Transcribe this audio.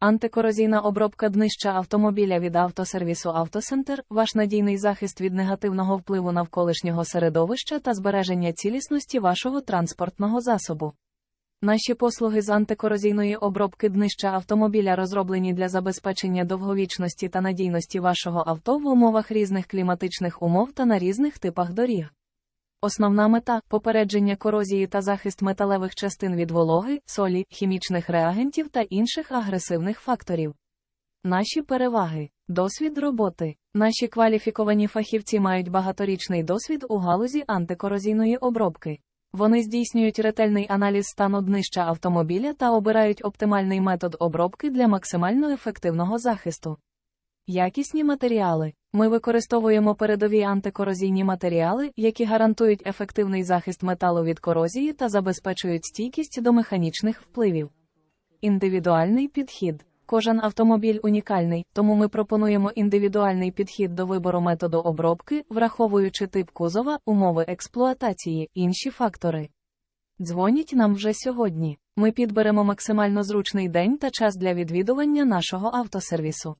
Антикорозійна обробка днища автомобіля від автосервісу «Автосентер» – ваш надійний захист від негативного впливу навколишнього середовища та збереження цілісності вашого транспортного засобу. Наші послуги з антикорозійної обробки днища автомобіля розроблені для забезпечення довговічності та надійності вашого авто в умовах різних кліматичних умов та на різних типах доріг. Основна мета попередження корозії та захист металевих частин від вологи, солі, хімічних реагентів та інших агресивних факторів. Наші переваги. Досвід роботи. Наші кваліфіковані фахівці мають багаторічний досвід у галузі антикорозійної обробки. Вони здійснюють ретельний аналіз стану днища автомобіля та обирають оптимальний метод обробки для максимально ефективного захисту. Якісні матеріали. Ми використовуємо передові антикорозійні матеріали, які гарантують ефективний захист металу від корозії та забезпечують стійкість до механічних впливів. Індивідуальний підхід. Кожен автомобіль унікальний, тому ми пропонуємо індивідуальний підхід до вибору методу обробки, враховуючи тип кузова, умови експлуатації, інші фактори. Дзвоніть нам вже сьогодні. Ми підберемо максимально зручний день та час для відвідування нашого автосервісу.